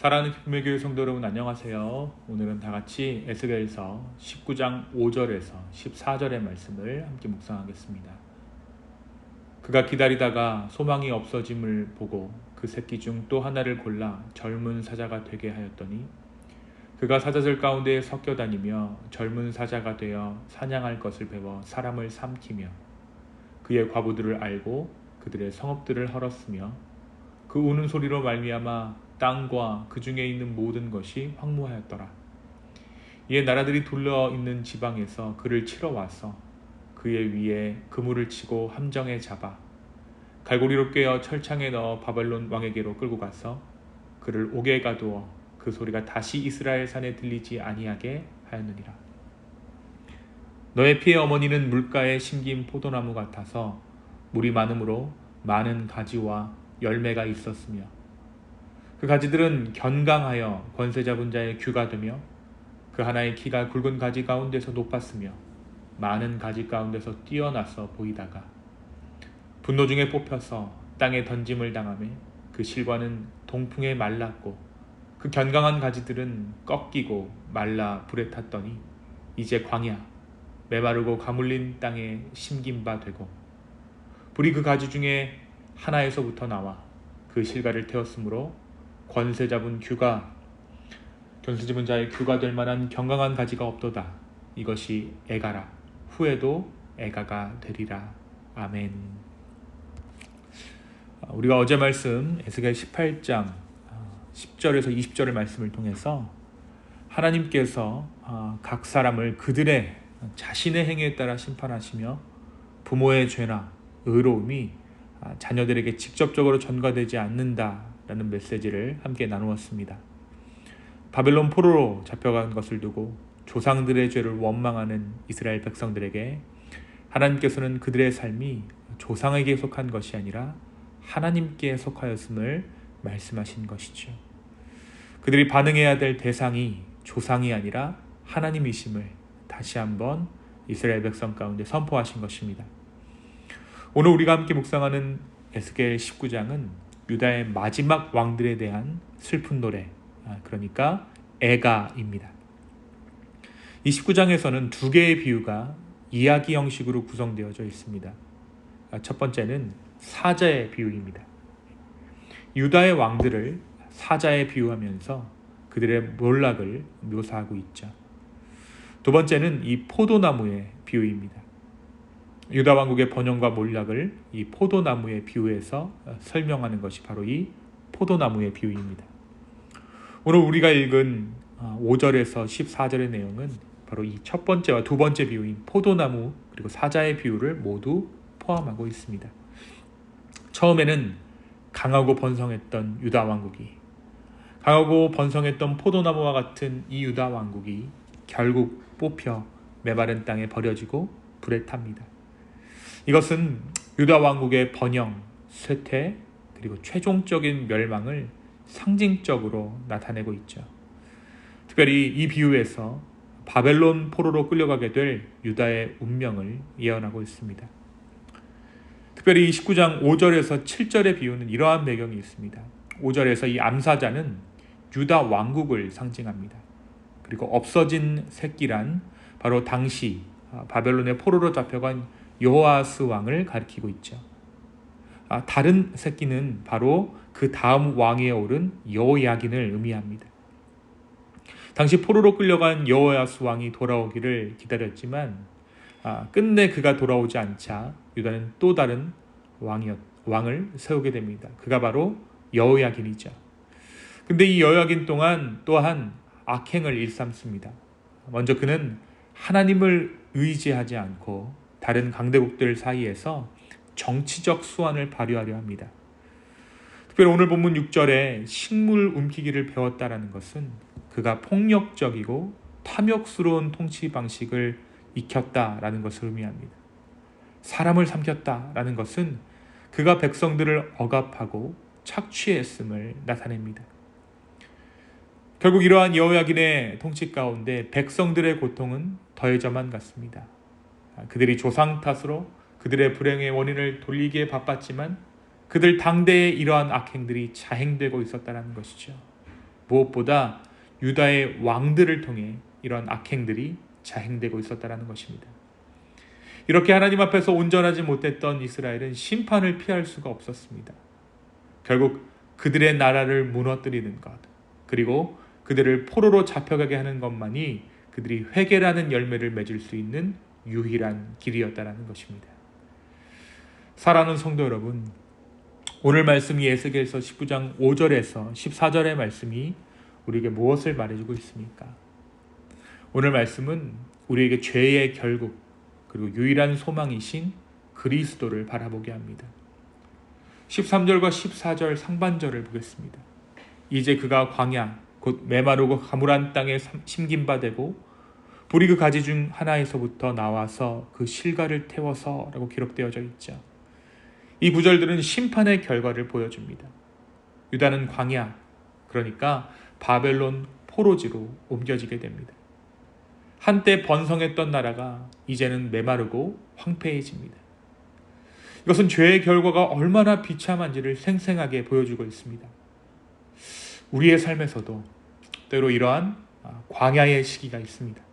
사랑하는 기쁨의 교회 성도 여러분 안녕하세요. 오늘은 다 같이 에스겔서 19장 5절에서 14절의 말씀을 함께 묵상하겠습니다. 그가 기다리다가 소망이 없어짐을 보고 그 새끼 중 또 하나를 골라 젊은 사자가 되게 하였더니 그가 사자들 가운데 섞여 다니며 젊은 사자가 되어 사냥할 것을 배워 사람을 삼키며 그의 과부들을 알고 그들의 성읍들을 헐었으며 그 우는 소리로 말미암아 땅과 그 중에 있는 모든 것이 황무하였더라. 이에 나라들이 둘러 있는 지방에서 그를 치러 와서 그의 위에 그물을 치고 함정에 잡아 갈고리로 꿰어 철창에 넣어 바벨론 왕에게로 끌고 가서 그를 옥에 가두어 그 소리가 다시 이스라엘 산에 들리지 아니하게 하였느니라. 너의 피의 어머니는 물가에 심긴 포도나무 같아서 물이 많으므로 많은 가지와 열매가 있었으며 그 가지들은 견강하여 권세 잡은 자의 규가 되며 그 하나의 키가 굵은 가지 가운데서 높았으며 많은 가지 가운데서 뛰어나서 보이다가 분노 중에 뽑혀서 땅에 던짐을 당함에 그 실과는 동풍에 말랐고 그 견강한 가지들은 꺾이고 말라 불에 탔더니 이제 광야 메마르고 가물린 땅에 심긴 바 되고 불이 그 가지 중에 하나에서부터 나와 그 실과를 태웠으므로 권세 잡은 규가 권세 잡은 자의 규가 될 만한 경강한 가지가 없도다. 이것이 애가라. 후에도 애가가 되리라. 아멘. 우리가 어제 말씀 에스겔 18장 10절에서 20절의 말씀을 통해서 하나님께서 각 사람을 그들의 자신의 행위에 따라 심판하시며 부모의 죄나 의로움이 자녀들에게 직접적으로 전가되지 않는다 라는 메시지를 함께 나누었습니다. 바벨론 포로로 잡혀간 것을 두고 조상들의 죄를 원망하는 이스라엘 백성들에게 하나님께서는 그들의 삶이 조상에게 속한 것이 아니라 하나님께 속하였음을 말씀하신 것이죠. 그들이 반응해야 될 대상이 조상이 아니라 하나님이심을 다시 한번 이스라엘 백성 가운데 선포하신 것입니다. 오늘 우리가 함께 묵상하는 에스겔 19장은 유다의 마지막 왕들에 대한 슬픈 노래, 아, 그러니까 애가입니다. 이 19장에서는 두 개의 비유가 이야기 형식으로 구성되어져 있습니다. 아, 첫 번째는 사자의 비유입니다. 유다의 왕들을 사자에 비유하면서 그들의 몰락을 묘사하고 있죠. 두 번째는 이 포도나무의 비유입니다. 유다 왕국의 번영과 몰락을 이 포도나무의 비유해서 설명하는 것이 바로 이 포도나무의 비유입니다. 오늘 우리가 읽은 5절에서 아, 14절의 내용은 바로 이 첫 번째와 두 번째 비유인 포도나무 그리고 사자의 비유를 모두 포함하고 있습니다. 처음에는 강하고 번성했던 유다 왕국이 강하고 번성했던 포도나무와 같은 이 유다 왕국이 결국 뽑혀 메마른 땅에 버려지고 불에 탑니다. 이것은 유다 왕국의 번영, 쇠퇴, 그리고 최종적인 멸망을 상징적으로 나타내고 있죠. 특별히 이 비유에서 바벨론 포로로 끌려가게 될 유다의 운명을 예언하고 있습니다. 특별히 19장 5절에서 7절의 비유는 이러한 배경이 있습니다. 5절에서 이 암사자는 유다 왕국을 상징합니다. 그리고 없어진 새끼란 바로 당시 바벨론의 포로로 잡혀간 여호아스 왕을 가리키고 있죠. 아, 다른 새끼는 바로 그 다음 왕위에 오른 여호야긴을 의미합니다. 당시 포로로 끌려간 여호야스 왕이 돌아오기를 기다렸지만 아, 끝내 그가 돌아오지 않자 유다는 또 다른 왕이었, 왕을 세우게 됩니다. 그가 바로 여호야긴이죠. 근데 이 여호야긴 동안 또한 악행을 일삼습니다. 먼저 그는 하나님을 의지하지 않고 다른 강대국들 사이에서 정치적 수완을 발휘하려 합니다. 특별히 오늘 본문 6절에 식물 움키기를 배웠다라는 것은 그가 폭력적이고 탐욕스러운 통치 방식을 익혔다라는 것을 의미합니다. 사람을 삼켰다라는 것은 그가 백성들을 억압하고 착취했음을 나타냅니다. 결국 이러한 여호야긴의 통치 가운데 백성들의 고통은 더해져만 갔습니다. 그들이 조상 탓으로 그들의 불행의 원인을 돌리기에 바빴지만 그들 당대에 이러한 악행들이 자행되고 있었다는 것이죠. 무엇보다 유다의 왕들을 통해 이런 악행들이 자행되고 있었다라는 것입니다. 이렇게 하나님 앞에서 온전하지 못했던 이스라엘은 심판을 피할 수가 없었습니다. 결국 그들의 나라를 무너뜨리는 것, 그리고 그들을 포로로 잡혀가게 하는 것만이 그들이 회개라는 열매를 맺을 수 있는 유일한 길이었다라는 것입니다. 사랑하는 성도 여러분, 오늘 말씀이 에스겔서 19장 5절에서 14절의 말씀이 우리에게 무엇을 말해주고 있습니까? 오늘 말씀은 우리에게 죄의 결국 그리고 유일한 소망이신 그리스도를 바라보게 합니다. 13절과 14절 상반절을 보겠습니다. 이제 그가 광야 곧 메마르고 가물한 땅에 심긴 바 되고 불이 그 가지 중 하나에서부터 나와서 그 실과를 태워서 라고 기록되어져 있죠. 이 구절들은 심판의 결과를 보여줍니다. 유다는 광야, 그러니까 바벨론 포로지로 옮겨지게 됩니다. 한때 번성했던 나라가 이제는 메마르고 황폐해집니다. 이것은 죄의 결과가 얼마나 비참한지를 생생하게 보여주고 있습니다. 우리의 삶에서도 때로 이러한 광야의 시기가 있습니다.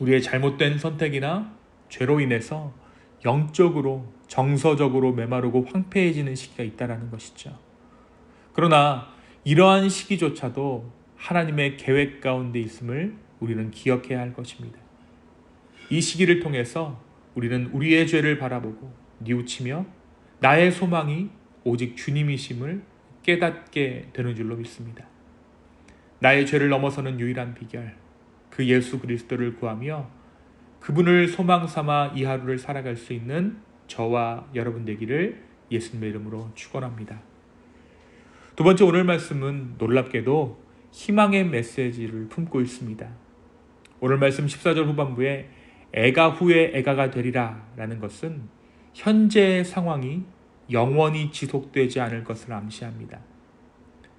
우리의 잘못된 선택이나 죄로 인해서 영적으로 정서적으로 메마르고 황폐해지는 시기가 있다라는 것이죠. 그러나 이러한 시기조차도 하나님의 계획 가운데 있음을 우리는 기억해야 할 것입니다. 이 시기를 통해서 우리는 우리의 죄를 바라보고 뉘우치며 나의 소망이 오직 주님이심을 깨닫게 되는 줄로 믿습니다. 나의 죄를 넘어서는 유일한 비결, 그 예수 그리스도를 구하며 그분을 소망 삼아 이 하루를 살아갈 수 있는 저와 여러분 되기를 예수님의 이름으로 축원합니다. 두 번째 오늘 말씀은 놀랍게도 희망의 메시지를 품고 있습니다. 오늘 말씀 14절 후반부에 애가 후에 애가가 되리라 라는 것은 현재의 상황이 영원히 지속되지 않을 것을 암시합니다.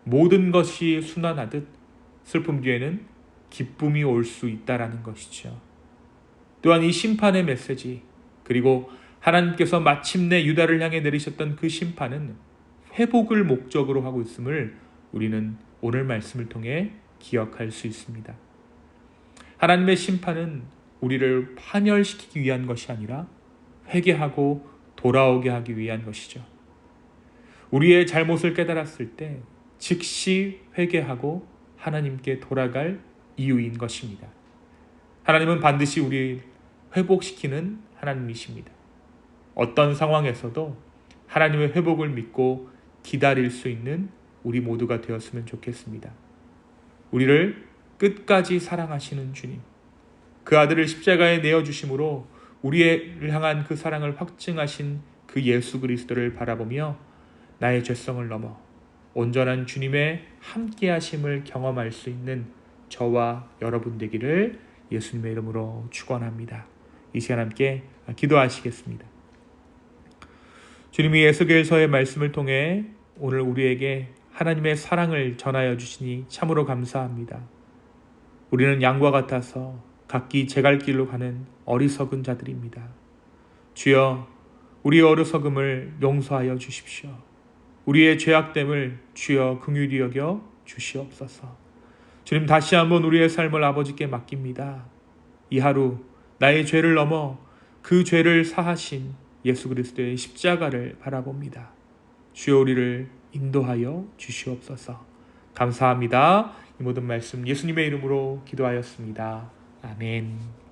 모든 것이 순환하듯 슬픔 뒤에는 기쁨이 올 수 있다라는 것이죠. 또한 이 심판의 메시지 그리고 하나님께서 마침내 유다를 향해 내리셨던 그 심판은 회복을 목적으로 하고 있음을 우리는 오늘 말씀을 통해 기억할 수 있습니다. 하나님의 심판은 우리를 파멸시키기 위한 것이 아니라 회개하고 돌아오게 하기 위한 것이죠. 우리의 잘못을 깨달았을 때 즉시 회개하고 하나님께 돌아갈 이유인 것입니다. 하나님은 반드시 우리 회복시키는 하나님이십니다. 어떤 상황에서도 하나님의 회복을 믿고 기다릴 수 있는 우리 모두가 되었으면 좋겠습니다. 우리를 끝까지 사랑하시는 주님, 그 아들을 십자가에 내어주심으로 우리를 향한 그 사랑을 확증하신 그 예수 그리스도를 바라보며 나의 죄성을 넘어 온전한 주님의 함께하심을 경험할 수 있는 저와 여러분 되기를 예수님의 이름으로 축원합니다. 이 시간 함께 기도하시겠습니다. 주님이 예수겔서의 말씀을 통해 오늘 우리에게 하나님의 사랑을 전하여 주시니 참으로 감사합니다. 우리는 양과 같아서 각기 제갈 길로 가는 어리석은 자들입니다. 주여, 우리 어리석음을 용서하여 주십시오. 우리의 죄악됨을 주여 긍휼히 여겨 주시옵소서. 주님 다시 한번 우리의 삶을 아버지께 맡깁니다. 이 하루 나의 죄를 넘어 그 죄를 사하신 예수 그리스도의 십자가를 바라봅니다. 주여 우리를 인도하여 주시옵소서. 감사합니다. 이 모든 말씀 예수님의 이름으로 기도하였습니다. 아멘.